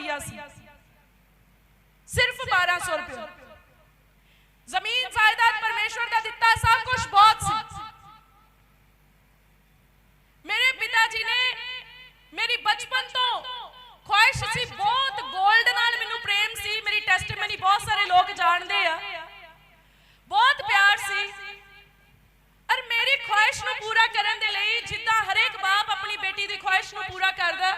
ਰੁਪਈਆ ਸੀ। ਸਿਰਫ 1200 ਰੁਪਏ। ਜ਼ਮੀਨ ਜਾਇਦਾਦ ਪਰਮੇਸ਼ਵਰ ਦਾ ਦਿੱਤਾ ਸਭ ਕੁਝ ਬਹੁਤ ਸੀ। ਮੇਰੇ ਪਿਤਾ ਜੀ ਨੇ ਮੇਰੀ ਬਚਪਨ ਤੋਂ ਖੁਆਇਸ਼ ਸੀ, ਬਹੁਤ 골ਡ ਨਾਲ ਮੈਨੂੰ ਪ੍ਰੇਮ ਸੀ। ਮੇਰੀ ਟੈਸਟਮਨੀ ਬਹੁਤ ਸਾਰੇ ਲੋਕ ਜਾਣਦੇ ਆ ਬਹੁਤ ਪਿਆਰ ਸੀ ਔਰ ਮੇਰੀ ਖੁਆਇਸ਼ ਨੂੰ ਪੂਰਾ ਕਰਨ ਦੇ ਲਈ ਜਿੱਦਾਂ ਹਰੇਕ ਬਾਪ ਆਪਣੀ ਬੇਟੀ ਦੀ ਖੁਆਇਸ਼ ਨੂੰ ਪੂਰਾ ਕਰਦਾ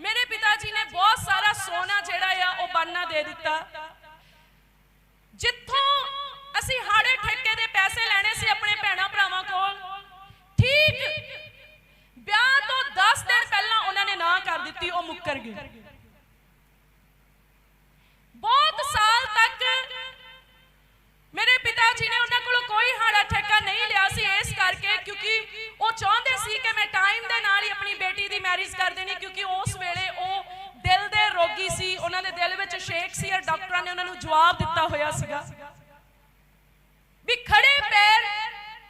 ਮੇਰੇ ਪਿਤਾ ਜੀ ਨੇ ਬਹੁਤ ਸਾਰਾ ਸੋਨਾ ਜਿਹੜਾ ਆ, ਉਹ ਬਾਨਾ ਦੇ ਦਿੱਤਾ। ਜਿੱਥੋਂ ਅਸੀਂ ਹਾੜੇ ਠੇਕੇ ਦੇ ਪੈਸੇ ਲੈਣੇ ਸੀ ਆਪਣੇ ਭੈਣਾ ਭਰਾਵਾਂ ਕੋਲ, ਠੀਕ ਵਿਆਹ ਤੋਂ 10 ਦਿਨ ਪਹਿਲਾਂ ਉਹਨਾਂ ਨੇ ਨਾ ਕਰ ਦਿੱਤੀ, ਉਹ ਮੁੱਕਰ ਗਏ। ਬਹੁਤ ਸਾਲ ਤੱਕ ਮੇਰੇ ਪਿਤਾ ਜੀ ਨੇ ਉਹਨਾਂ ਕੋਲੋਂ ਕੋਈ ਹਾੜਾ ਠੇਕਾ ਨਹੀਂ ਲਿਆ ਸੀ ਇਸ ਕਰਕੇ, ਕਿਉਂਕਿ ਉਹ ਚਾਹੁੰਦੇ ਸੀ ਕਿ ਮੈਂ ਟਾਈਮ ਦੇ ਨਾਲ ਹੀ ਆਪਣੀ ਬੇਟੀ ਦੀ ਮੈਰਿਜ ਕਰ ਦੇਣੀ, ਕਿਉਂਕਿ ਉਸ ਵੇਲੇ ਉਹ ਦਿਲ ਦੇ ਰੋਗੀ ਸੀ, ਉਹਨਾਂ ਦੇ ਦਿਲ ਵਿੱਚ ਸ਼ੇਕ ਸੀ ਔਰ ਡਾਕਟਰਾਂ ਨੇ ਉਹਨਾਂ ਨੂੰ ਜਵਾਬ ਦਿੱਤਾ ਹੋਇਆ ਸੀਗਾ। ਵੀ ਖੜੇ ਪੈਰ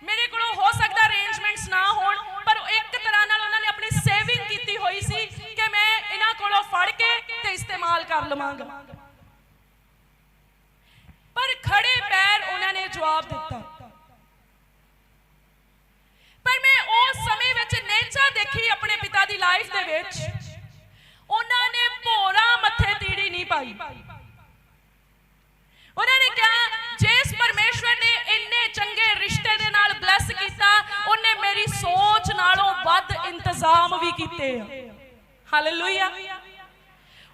ਮੇਰੇ ਕੋਲੋਂ ਹੋ ਸਕਦਾ ਅਰੇਂਜਮੈਂਟਸ ਨਾ ਹੋਣ, ਪਰ ਇੱਕ ਤਰ੍ਹਾਂ ਨਾਲ ਉਹਨਾਂ ਨੇ ਆਪਣੀ ਸੇਵਿੰਗ ਕੀਤੀ ਹੋਈ ਸੀ ਕਿ ਮੈਂ ਇਹਨਾਂ ਕੋਲੋਂ ਫੜ ਕੇ ਤੇ ਇਸਤੇਮਾਲ ਕਰ ਲਵਾਂਗਾ। ਪਰ ਖੜੇ ਪੈਰ ਉਹਨਾਂ ਨੇ ਜਵਾਬ ਦਿੱਤਾ। ਪਰ ਮੈਂ ਉਸ ਸਮੇਂ ਵਿੱਚ ਨੇਚਾ ਦੇਖੀ ਆਪਣੇ ਪਿਤਾ ਦੀ ਲਾਈਫ ਦੇ ਵਿੱਚ। ਭੋਰਾ ਮੱਥੇ ਤੀੜੀ ਨਹੀਂ ਪਾਈ। ਉਹਨਾਂ ਨੇ ਕਿਹਾ ਜਿਸ ਪਰਮੇਸ਼ਵਰ ਨੇ ਇੰਨੇ ਚੰਗੇ ਰਿਸ਼ਤੇ ਦੇ ਨਾਲ ਬਲੈਸ ਕੀਤਾ, ਉਹਨੇ ਮੇਰੀ ਸੋਚ ਨਾਲੋਂ ਵੱਧ ਇੰਤਜ਼ਾਮ ਵੀ ਕੀਤੇ ਆ। ਹਾਲੇਲੂਇਆ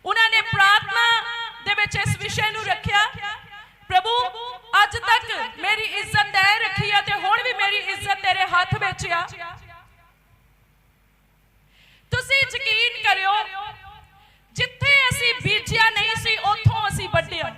ਉਹਨਾਂ ਨੇ ਪ੍ਰਾਰਥਨਾ ਦੇ ਵਿੱਚ ਇਸ ਵਿਸ਼ੇ ਨੂੰ ਰੱਖਿਆ, ਪ੍ਰਭੂ, ਅੱਜ ਤੱਕ ਮੇਰੀ ਇੱਜ਼ਤ ਤੈ ਰੱਖੀ ਆ ਤੇ ਹੁਣ ਵੀ ਮੇਰੀ ਇੱਜ਼ਤ ਤੇਰੇ ਹੱਥ ਵਿੱਚ ਆ। ਤੁਸੀਂ ਯਕੀਨ ਕਰਿਓ ਜਿੱਥੇ ਅਸੀਂ ਬੀਜਿਆ ਨਹੀਂ ਸੀ ਉੱਥੋਂ ਅਸੀਂ ਵੱਢਿਆ।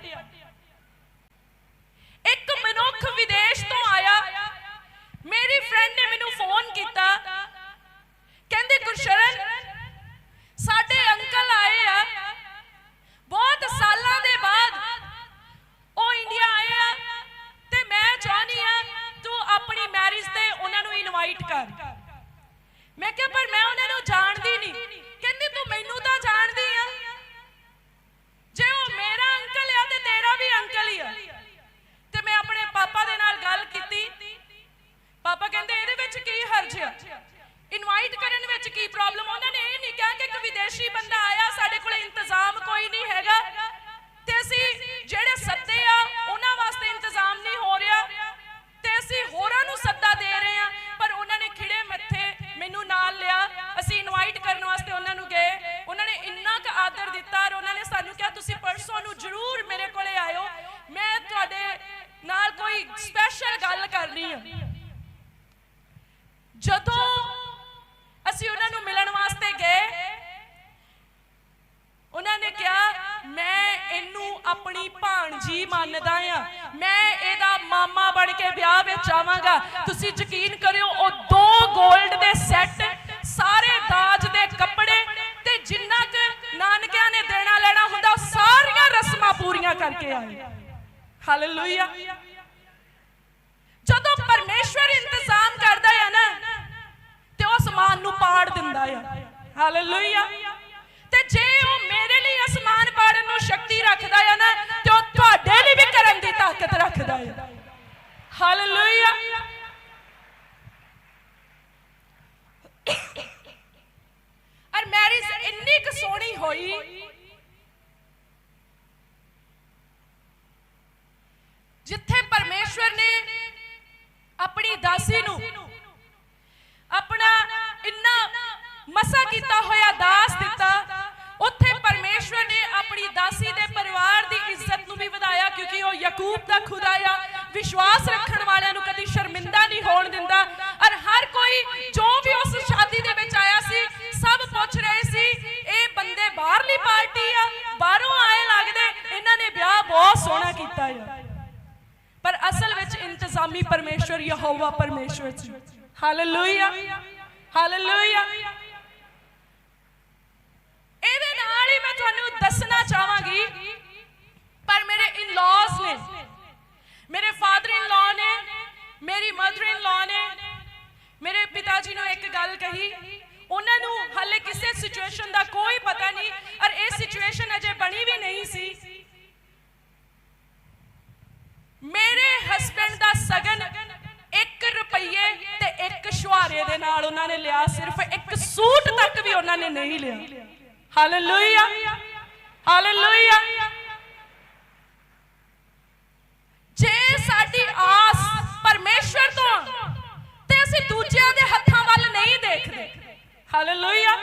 ਹਾਲੇਲੂਇਆ ਜਦੋਂ ਪਰਮੇਸ਼ਵਰ ਇੰਤਜ਼ਾਮ ਕਰਦਾ ਹੈ ਨਾ, ਤੇ ਉਹ ਅਸਮਾਨ ਨੂੰ ਪਾੜ ਦਿੰਦਾ ਹੈ। ਹਾਲੇਲੂਇਆ ਤੇ ਜੇ ਉਹ ਮੇਰੇ ਲਈ ਅਸਮਾਨ ਪਾੜਨ ਨੂੰ ਸ਼ਕਤੀ ਰੱਖਦਾ ਹੈ ਨਾ, ਤੇ ਉਹ ਤੁਹਾਡੇ ਲਈ ਵੀ ਕਰਨ ਦੀ ਤਾਕਤ ਰੱਖਦਾ ਹੈ। ਹਾਲੇਲੂਇਆ ਔਰ ਮੈਰਿਜ ਇੰਨੀ ਕੁ ਸੋਹਣੀ ਹੋਈ ਆ ਵਿਸ਼ਵਾਸ ਰੱਖਣ ਵਾਲਿਆਂ ਨੂੰ ਕਦੀ ਸ਼ਰਮਿੰਦਾ ਨਹੀਂ ਹੋਣ ਦਿੰਦਾ। ਔਰ ਹਰ ਕੋਈ ਜੋ ਵੀ ਉਸ ਸ਼ਾਦੀ ਦੇ ਵਿੱਚ ਆਇਆ ਸੀ, ਸਭ ਪੁੱਛ ਰਹੇ ਸੀ, ਇਹ ਬੰਦੇ ਬਾਹਰਲੀ ਪਾਰਟੀ ਆ, ਬਾਹਰੋਂ ਆਏ ਲੱਗਦੇ, ਇਹਨਾਂ ਨੇ ਵਿਆਹ ਬਹੁਤ ਸੋਹਣਾ ਕੀਤਾ ਆ। ਪਰ ਅਸਲ ਵਿੱਚ ਇੰਤਜ਼ਾਮੀ ਪਰਮੇਸ਼ਵਰ ਯਹੋਵਾ ਪਰਮੇਸ਼ਵਰ ਸੀ। ਹਾਲੇਲੂਇਆ ਹਾਲੇਲੂਇਆ ਇਹਦੇ ਨਾਲ ਹੀ ਮੈਂ ਤੁਹਾਨੂੰ ਦੱਸਣਾ ਚਾਹਾਂਗੀ ਪਰ ਮੇਰੇ ਇਨ-ਲॉज ਨੇ ਮੇਰੇ ਫਾਦਰ ਇਨ-ਲॉ ਨੇ ਮੇਰੇ ਪਿਤਾ ਜੀ ਨੂੰ ਇੱਕ ਗੱਲ ਕਹੀ, ਉਹਨਾਂ ਨੂੰ ਹਾਲੇ ਕਿਸੇ ਸਿਚੁਏਸ਼ਨ ਦਾ ਕੋਈ ਪਤਾ ਨਹੀਂ, ਔਰ ਇਹ ਸਿਚੁਏਸ਼ਨ ਅਜੇ ਬਣੀ ਵੀ ਨਹੀਂ ਸੀ। ਮੇਰੇ ਹਸਬੰਡ ਦਾ ਸਗਨ 1 ਰੁਪਏ ਤੇ ਇੱਕ ਸ਼ੁਹਾਰੇ ਦੇ ਨਾਲ ਉਹਨਾਂ ਨੇ ਲਿਆ, ਸਿਰਫ ਇੱਕ ਸੂਟ ਤੱਕ ਵੀ ਉਹਨਾਂ ਨੇ ਨਹੀਂ ਲਿਆ। ਹਾਲੇਲੂਇਆ ਹਾਲੇਲੂਇਆ ਜੇ ਸਾਡੀ ਆਸ ਪਰਮੇਸ਼ਵਰ ਤੋਂ ਅਸੀਂ ਦੂਜਿਆਂ ਦੇ ਹੱਥਾਂ ਵੱਲ ਨਹੀਂ ਦੇਖਦੇ। ਹਾਲੇਲੂਇਆ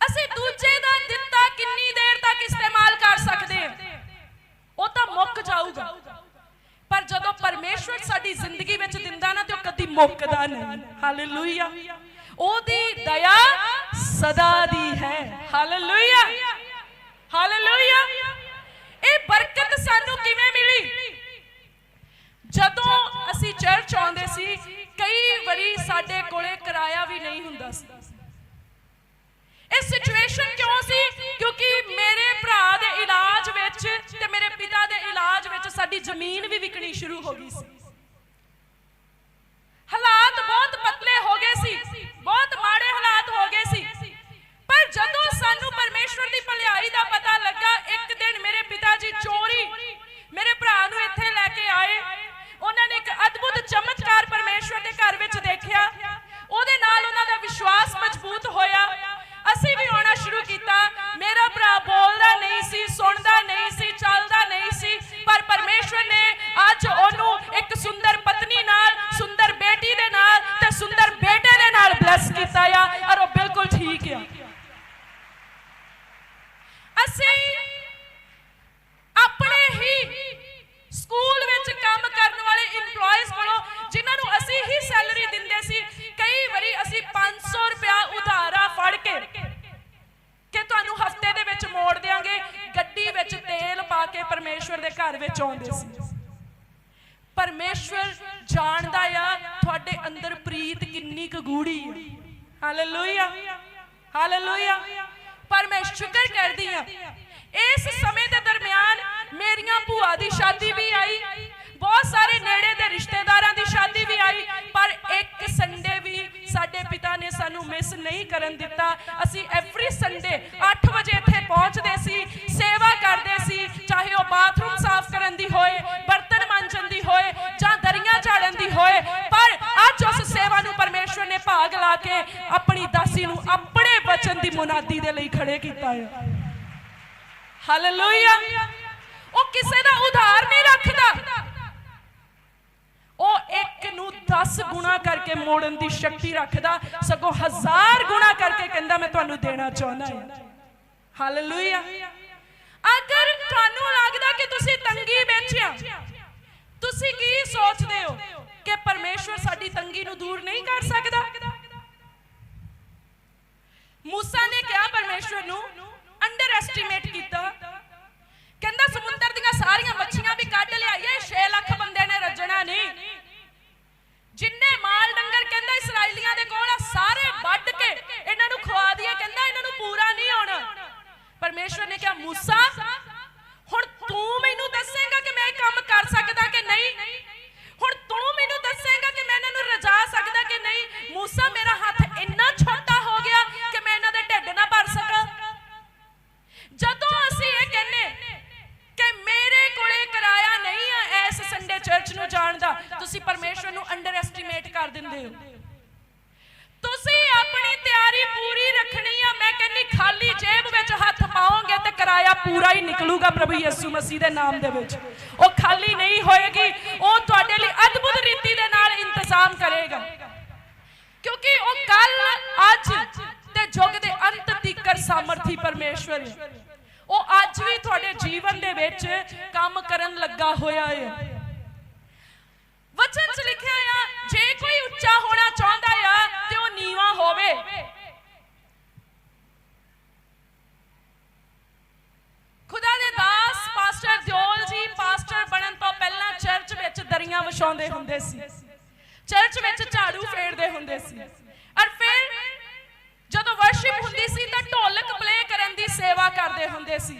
ਅਸੀਂ ਦੂਜੇ ਦਾ ਦਿੱਤਾ ਕਿੰਨੀ ਦੇਰ ਤੱਕ ਇਸਤੇਮਾਲ ਕਰ ਸਕਦੇ ਹਾਂ? ਉਹ ਤਾਂ ਮੁੱਕ ਜਾਊਗਾ। ਪਰ ਜਦੋਂ ਪਰਮੇਸ਼ਵਰ ਸਾਡੀ ਜ਼ਿੰਦਗੀ ਵਿੱਚ ਦਿੰਦਾ ਨਾ ਤੇ ਉਹ ਕਦੀ ਮੁੱਕਦਾ ਨਹੀਂ। ਹਾਲੇਲੂਇਆ ਉਹਦੀ ਦਇਆ ਸਦਾ ਦੀ ਹੈ। ਹਾਲੇਲੂਇਆ ਹਾਲੇਲੂਇਆ ਇਹ ਬਰਕਤ ਸਾਨੂੰ ਕਿਵੇਂ ਮਿਲੀ? ਜਦੋਂ ਅਸੀਂ ਚਰਚ ਆਉਂਦੇ ਸੀ, ਕਈ ਵਾਰੀ ਸਾਡੇ ਕੋਲੇ ਕਿਰਾਇਆ ਵੀ ਨਹੀਂ ਹੁੰਦਾ ਸੀ। ਇਹ ਸਿਚੁਏਸ਼ਨ ਕਿਉਂ ਸੀ? ਕਿਉਂਕਿ ਮੇਰੇ ਭਰਾ ਦੇ ਇਲਾਜ ਵਿੱਚ ਤੇ ਮੇਰੇ ਪਿਤਾ ਦੇ ਇਲਾਜ ਵਿੱਚ ਸਾਡੀ ਜ਼ਮੀਨ ਵੀ ਵਿਕਣੀ ਸ਼ੁਰੂ ਹੋ ਗਈ ਸੀ। ਵਿੱਚ ਆਉਂਦੇ ਸੀ। ਪਰਮੇਸ਼ਵਰ ਜਾਣਦਾ ਆ ਤੁਹਾਡੇ ਅੰਦਰ ਪ੍ਰੀਤ ਕਿੰਨੀ ਕੁ ਗੂੜੀ ਹੈ ਹਾਲੇਲੂਇਆ ਹਾਲੇਲੂਇਆ ਪਰ ਮੈਂ ਸ਼ੁਕਰ ਕਰਦੀ ਆ, ਇਸ ਸਮੇਂ ਦੇ ਦਰਮਿਆਨ ਮੇਰੀਆਂ ਭੂਆ ਦੀ ਸ਼ਾਦੀ ਵੀ ਆਈ, ਬਹੁਤ ਸਾਰੇ ਨੇੜੇ ਦੇ ਰਿਸ਼ਤੇਦਾਰਾਂ ਦੀ ਸ਼ਾਦੀ ਵੀ ਆਈ, ਪਰ ਇੱਕ ਸੰਡੇ ਵੀ ਸਾਡੇ ਪਿਤਾ ਨੇ ਸਾਨੂੰ ਮਿਸ ਨਹੀਂ ਕਰਨ ਦਿੱਤਾ। ਅਸੀਂ ਐਵਰੀ ਸੰਡੇ 8 ਵਜੇ ਇੱਥੇ ਪਹੁੰਚਦੇ ਸੀ, ਸੇਵਾ ਕਰਦੇ ਸੀ, ਚਾਹੇ ਉਹ ਬਾਥਰੂਮ ਕਰਨ ਦੀ ਹੋਏ, ਬਰਤਨ ਮਾਂਜਣ ਦੀ ਹੋਏ ਜਾਂ ਦਰੀਆਂ ਝਾੜਨ ਦੀ ਹੋਏ, ਪਰ ਅੱਜ ਉਸ ਸੇਵਾ ਨੂੰ ਪਰਮੇਸ਼ਵਰ ਨੇ ਭਾਗ ਲਾ ਕੇ ਆਪਣੀ ਦਾਸੀ ਨੂੰ ਆਪਣੇ ਵਚਨ ਦੀ ਮੁਨਾਦੀ ਦੇ ਲਈ ਖੜੇ ਕੀਤਾ ਹੈ। ਹਾਲੇਲੂਇਆ ਉਹ ਕਿਸੇ ਦਾ ਉਧਾਰ ਨਹੀਂ ਰੱਖਦਾ। ਉਹ ਇੱਕ ਨੂੰ 10 ਗੁਣਾ ਕਰਕੇ ਮੋੜਨ ਦੀ ਸ਼ਕਤੀ ਰੱਖਦਾ, ਸਗੋਂ ਹਜ਼ਾਰ ਗੁਣਾ ਕਰਕੇ ਕਹਿੰਦਾ, ਮੈਂ ਤੁਹਾਨੂੰ ਦੇਣਾ ਚਾਹੁੰਦਾ ਹਾਂ। ਹਾਲੇਲੂਇਆ ਅਗਰ ਤੁਹਾਨੂੰ ਲੱਗਦਾ ਕਿ ਤੁਸੀਂ ਤੰਗੀ ਵਿੱਚ ਆ? ਤੁਸੀਂ ਕੀ ਸੋਚਦੇ ਹੋ ਕਿ ਪਰਮੇਸ਼ਵਰ ਸਾਡੀ ਤੰਗੀ ਨੂੰ ਦੂਰ ਨਹੀਂ ਕਰ ਸਕਦਾ? ਮੂਸਾ ਨੇ ਕਿਹਾ ਪਰਮੇਸ਼ਵਰ ਨੂੰ ਅੰਡਰ ਐਸਟੀਮੇਟ ਕੀਤਾ। ਕਹਿੰਦਾ ਸਮੁੰਦਰ ਦੀਆਂ ਸਾਰੀਆਂ ਮੱਛੀਆਂ ਵੀ ਕੱਢ ਲਿਆਈਏ 6 ਲੱਖ ਬੰਦੇ ਨੇ ਰੱਜਣਾ ਨਹੀਂ। ਜਿੰਨੇ ਮਾਲ ਡੰਗਰ ਕਹਿੰਦਾ ਇਸرائیਲੀਆਂ ਦੇ ਕੋਲ ਆ, ਸਾਰੇ ਵੱਢ ਕੇ ਇਹਨਾਂ ਨੂੰ ਖਵਾ ਦਈਏ, ਕਹਿੰਦਾ ਇਹਨਾਂ ਨੂੰ ਪੂਰਾ ਨਹੀਂ ਆਉਣਾ ਪਰਮੇਸ਼ਵਰ ਨੇ ਕਿਹਾ, ਮੂਸਾ ਤੁਸੀਂ ਪਰਮੇਸ਼ਵਰ ਨੂੰ ਅੰਡਰ ਐਸਟੀਮੇਟ ਕਰ ਦਿੰਦੇ ਹੋ। ਤੁਸੀਂ ਆਪਣੀ ਤਿਆਰੀ ਪੂਰੀ ਰੱਖਣੀ ਆ, ਮੈਂ ਕਹਿੰਨੀ ਖਾਲੀ ਜੇਬ ਵਿੱਚ ਹੱਥ ਪਾਓਗੇ ਤੇ ਕਿਰਾਇਆ ਪੂਰਾ ਹੀ ਨਿਕਲੂਗਾ ਪ੍ਰਭੂ ਯਿਸੂ ਮਸੀਹ ਦੇ ਨਾਮ ਦੇ ਵਿੱਚ। ਉਹ ਖਾਲੀ ਨਹੀਂ ਹੋਏਗੀ, ਉਹ ਤੁਹਾਡੇ ਲਈ ਅਦਭੁਤ ਰੀਤੀ ਦੇ ਨਾਲ ਇੰਤਜ਼ਾਮ ਕਰੇਗਾ। ਕਿਉਂਕਿ ਉਹ ਕੱਲ, ਅੱਜ ਤੇ ਯੁੱਗ ਦੇ ਅੰਤ ਤੀਕਰ ਸਾਮਰਥੀ ਪਰਮੇਸ਼ਵਰ ਹੈ। ਉਹ ਅੱਜ ਵੀ ਤੁਹਾਡੇ ਜੀਵਨ ਦੇ ਵਿੱਚ ਕੰਮ ਕਰਨ ਲੱਗਾ ਹੋਇਆ ਹੈ। ਵਚਨ 'ਚ ਲਿਖਿਆ ਆ ਜੇ ਕੋਈ ਉੱਚਾ ਹੋਣਾ ਚਾਹੁੰਦਾ ਆ ਤੇ ਉਹ ਨੀਵਾ ਹੋਵੇ ਖੁਦਾ ਦੇ ਦਾਸ ਪਾਸਟਰ ਦਿਓਲ ਜੀ ਪਾਸਟਰ ਬਣਨ ਤੋਂ ਪਹਿਲਾਂ ਚਰਚ ਵਿੱਚ ਦਰੀਆਂ ਵਿਛਾਉਂਦੇ ਹੁੰਦੇ ਸੀ ਚਰਚ ਵਿੱਚ ਝਾੜੂ ਫੇਰਦੇ ਹੁੰਦੇ ਸੀ ਔਰ ਫਿਰ ਜਦੋਂ ਵਰਸ਼ਿਪ ਹੁੰਦੀ ਸੀ ਤਾਂ ਢੋਲਕ ਪਲੇ ਕਰਨ ਦੀ ਸੇਵਾ ਕਰਦੇ ਹੁੰਦੇ ਸੀ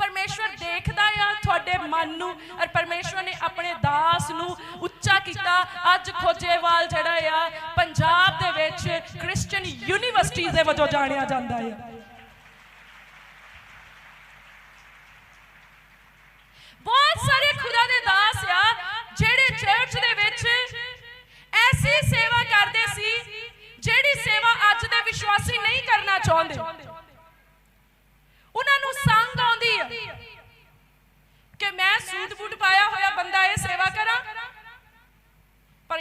ਪਰਮੇਸ਼ਵਰ ਦੇਖਦਾ ਆ ਤੁਹਾਡੇ ਮਨ ਨੂੰ ਔਰ ਪਰਮੇਸ਼ਵਰ ਨੇ ਆਪਣੇ ਦਾਸ ਨੂੰ ਉੱਚਾ ਕੀਤਾ। ਅੱਜ ਖੋਜੇਵਾਲ ਜਿਹੜਾ ਆ, ਪੰਜਾਬ ਦੇ ਵਿੱਚ ਕ੍ਰਿਸਚੀਅਨ ਯੂਨੀਵਰਸਿਟੀ ਦੇ ਵਜੋਂ ਜਾਣਿਆ ਜਾਂਦਾ ਆ। ਬਹੁਤ ਸਾਰੇ ਖੁਦਾ ਦੇ ਦਾਸ ਆ, ਜਿਹੜੇ ਚਰਚ ਦੇ ਵਿੱਚ ਐਸੀ ਸੇਵਾ ਕਰਦੇ ਸੀ, ਜਿਹੜੀ ਸੇਵਾ ਅੱਜ ਦੇ ਵਿਸ਼ਵਾਸੀ ਨਹੀਂ ਕਰਨਾ ਚਾਹੁੰਦੇ। ਉਹਨਾਂ ਨੂੰ ਸੰਗ ਆਉਂਦੀ ਆ ਕਿ ਮੈਂ ਸੂਟ ਬੂਟ ਪਾਇਆ ਹੋਇਆ ਬੰਦਾ ਇਹ ਸੇਵਾ ਕਰ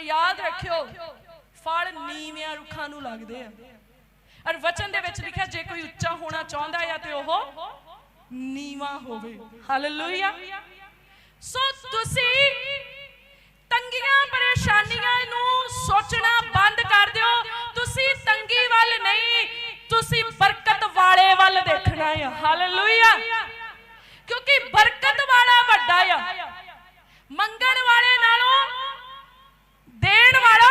ਯਾਦ ਰੱਖਿਓ, ਫਲ ਨੀਵਿਆਂ ਰੁੱਖਾਂ ਨੂੰ ਲੱਗਦੇ ਆ। ਔਰ ਵਚਨ ਦੇ ਵਿੱਚ ਲਿਖਿਆ, ਜੇ ਕੋਈ ਉੱਚਾ ਹੋਣਾ ਚਾਹੁੰਦਾ ਆ ਤੇ ਉਹ ਨੀਵਾ ਹੋਵੇ। ਹਾਲੇਲੂਇਆ ਸੋ ਤੁਸੀਂ ਤੰਗੀਆਂ, ਪਰੇਸ਼ਾਨੀਆਂ ਨੂੰ ਸੋਚਣਾ ਬੰਦ ਕਰ ਦਿਓ। ਤੁਸੀਂ ਤੰਗੀ ਵੱਲ ਨਹੀਂ, ਤੁਸੀਂ ਬਰਕਤ ਵਾਲੇ ਵੱਲ ਦੇਖਣਾ ਹੈ ਹਾਲੇਲੂਇਆ ਕਿਉਂਕਿ ਬਰਕਤ ਵਾਲਾ ਵੱਡਾ ਆ ਮੰਗਣ ਵਾਲੇ ਨਾਲੋਂ ਦੇਣ ਵਾਲਾ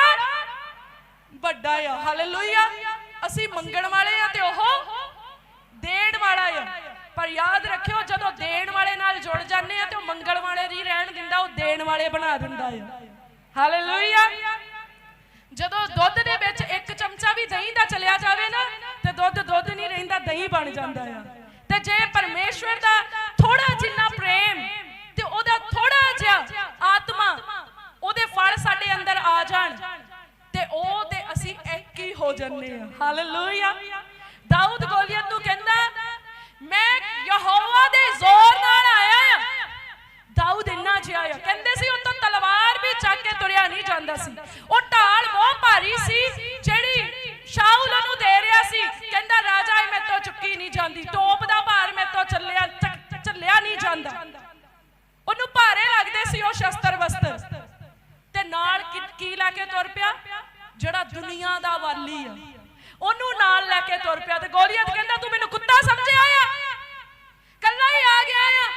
ਵੱਡਾ ਆ। ਹਾਲੇਲੂਇਆ ਅਸੀਂ ਮੰਗਣ ਵਾਲੇ ਆ ਤੇ ਉਹ ਦੇਣ ਵਾਲਾ ਆ। ਪਰ ਯਾਦ ਰੱਖਿਓ, ਜਦੋਂ ਦੇਣ ਵਾਲੇ ਨਾਲ ਜੁੜ ਜਾਂਦੇ ਆ ਤੇ ਉਹ ਮੰਗਣ ਵਾਲੇ ਨਹੀਂ ਰਹਿਣ ਦਿੰਦਾ, ਉਹ ਦੇਣ ਵਾਲੇ ਬਣਾ ਦਿੰਦਾ ਆ। ਹਾਲੇਲੂਇਆ ਜਦੋਂ ਦੁੱਧ ਦੇ ਵਿੱਚ ਇੱਕ ਚਮਚਾ ਵੀ ਦਹੀਂ ਦਾ ਚਲਿਆ ਜਾਵੇ ਨਾ, ਤੇ ਦੁੱਧ ਦੁੱਧ ਨਹੀਂ ਰਹਿੰਦਾ, ਦਹੀਂ ਬਣ ਜਾਂਦਾ ਆ। ਤੇ ਜੇ ਪਰਮੇਸ਼ਵਰ ਦਾ ਥੋੜਾ ਜਿੰਨਾ ਪ੍ਰੇਮ ਤੇ ਉਹਦਾ ਥੋੜਾ ਜਿਹਾ ਆਤਮਾ, ਉਹਦੇ ਫਲ ਸਾਡੇ ਅੰਦਰ ਆ ਜਾਣ ਤੇ ਉਹ ਤੇ ਅਸੀਂ ਇੱਕ ਹੀ ਹੋ ਜੰਨੇ ਆ ਹਾਲੇਲੂਇਆ ਦਾਊਦ ਗੋਲੀਅਤ ਨੂੰ ਕਹਿੰਦਾ ਕੇ ਤੁਰ ਪਿਆ ਤੇ ਗੋਲੀਅਤ ਕਹਿੰਦਾ, ਤੂੰ ਮੈਨੂੰ ਕੁੱਤਾ ਸਮਝਿਆ ਆ? ਕੱਲਾ ਹੀ ਆ ਗਿਆ ਆ।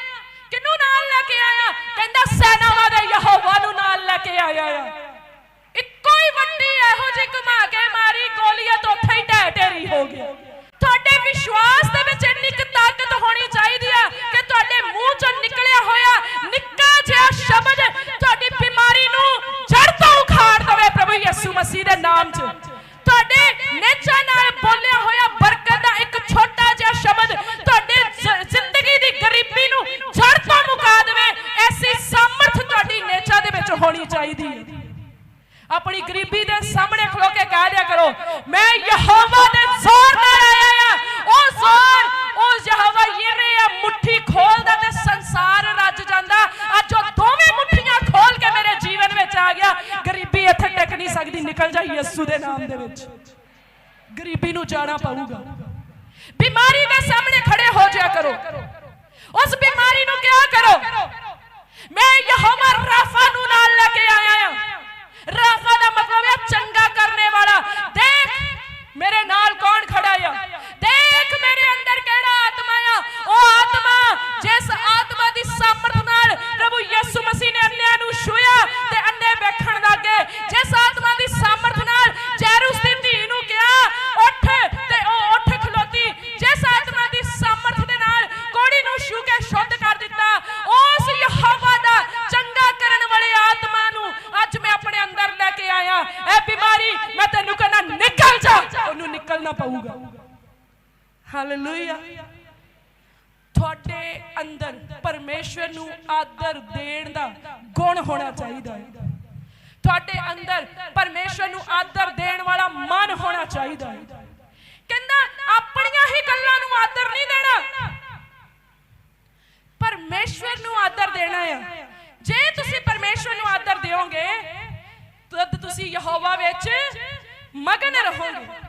ਕਿਨੂੰ ਨਾਲ ਲੈ ਕੇ ਆਇਆ? ਕਹਿੰਦਾ, ਸੈਨਾਵਾਂ ਦੇ ਯਹੋਵਾ ਨੂੰ ਨਾਲ ਲੈ ਕੇ ਆਇਆ ਆ। ਇੱਕੋ ਹੀ ਵੱਡੀ ਇਹੋ ਜਿਹੀ ਘੁਮਾ ਕੇ ਮਾਰੀ ਗੋਲੀਅਤ ਉੱਥੇ ਹੀ ਢਹਿ ਢੇਰੀ ਹੋ ਗਿਆ। ਤੁਹਾਡੇ ਵਿਸ਼ਵਾਸ ਦੇ ਵਿੱਚ ਇੰਨੀ ਕੁ ਤਾਕਤ ਹੋਣੀ ਚਾਹੀਦੀ ਆ ਕਿ ਤੁਹਾਡੇ ਮੂੰਹ ਚੋਂ ਨਿਕਲਿਆ ਹੋਇਆ ਨਿੱਕਾ ਜਿਹਾ ਸ਼ਬਦ ਤੁਹਾਡੀ ਬਿਮਾਰੀ ਨੂੰ ਜੜ ਤੋਂ ਉਖਾੜ ਦਵੇ ਪ੍ਰਭੂ ਯਿਸੂ ਮਸੀਹ ਦੇ ਨਾਮ 'ਚ। ਤੁਹਾਡੇ ਨੇਚਾ ਨਾਲ ਚਾਹੀਦੀ ਹੈ ਆਪਣੀ ਗਰੀਬੀ ਦੇ ਸਾਹਮਣੇ ਖਲੋ ਕੇ ਕਹਿ ਦਿਆ ਕਰੋ, ਮੈਂ ਯਹੋਵਾ ਦੇ ਜ਼ੋਰ ਨਾਲ ਆਇਆ ਆ। ਉਹ ਜ਼ੋਰ, ਉਹ ਯਹੋਵਾ ਯਿਰੇ ਆ, ਮੁੱਠੀ ਖੋਲਦਾ ਤੇ ਸੰਸਾਰ ਰੱਜ ਜਾਂਦਾ। ਅੱਜ ਉਹ ਦੋਵੇਂ ਮੁੱਠੀਆਂ ਖੋਲ ਕੇ ਮੇਰੇ ਜੀਵਨ ਵਿੱਚ ਆ ਗਿਆ। ਗਰੀਬੀ ਇੱਥੇ ਟਿਕ ਨਹੀਂ ਸਕਦੀ, ਨਿਕਲ ਜਾ ਯਿਸੂ ਦੇ ਨਾਮ ਦੇ ਵਿੱਚ। ਗਰੀਬੀ ਨੂੰ ਜਾਣਾ ਪਊਗਾ। ਬਿਮਾਰੀ ਦੇ ਸਾਹਮਣੇ ਖੜੇ ਹੋ ਜਾ ਕਰੋ। ਉਸ ਬਿਮਾਰੀ ਨੂੰ ਕਿਹਾ ਕਰੋ ਮੈਂ ਯਹੋਵਾ ਰਾਫਾ ਨੂੰ ਨਾਲ ਲੈ ਕੇ ਆਇਆ ਆ ਰਾਫਾ ਦਾ ਮਤਲਬ ਹੈ ਚੰਗਾ ਕਰਨੇ ਵਾਲਾ ਦੇਖ ਮੇਰੇ ਨਾਲ ਕੌਣ ਖੜਾ ਆ ਦੇਖ ਮੇਰੇ ਅੰਦਰ ਕਿਹੜਾ ਆਤਮਾ ਆ ਉਹ ਆਤਮਾ ਜਿਸ ਆਤਮਾ ਤੁਹਾਡੇ ਅੰਦਰ ਪਰਮੇਸ਼ਵਰ ਨੂੰ ਆਦਰ ਦੇਣ ਦਾ ਗੁਣ ਹੋਣਾ ਚਾਹੀਦਾ ਹੈ। ਤੁਹਾਡੇ ਅੰਦਰ ਪਰਮੇਸ਼ਵਰ ਨੂੰ ਆਦਰ ਦੇਣ ਵਾਲਾ ਮਨ ਹੋਣਾ ਚਾਹੀਦਾ ਹੈ। ਕਹਿੰਦਾ, ਆਪਣੀਆਂ ਹੀ ਗੱਲਾਂ ਨੂੰ ਆਦਰ ਨਹੀਂ ਦੇਣਾ। ਪਰਮੇਸ਼ਵਰ ਨੂੰ ਆਦਰ ਦੇਣਾ ਆ। ਜੇ ਤੁਸੀਂ ਪਰਮੇਸ਼ਵਰ ਨੂੰ ਆਦਰ ਦਿਓਗੇ, ਤਦ ਤੁਸੀਂ ਯਹੋਵਾ ਵਿੱਚ ਮਗਨ ਰਹੋਗੇ।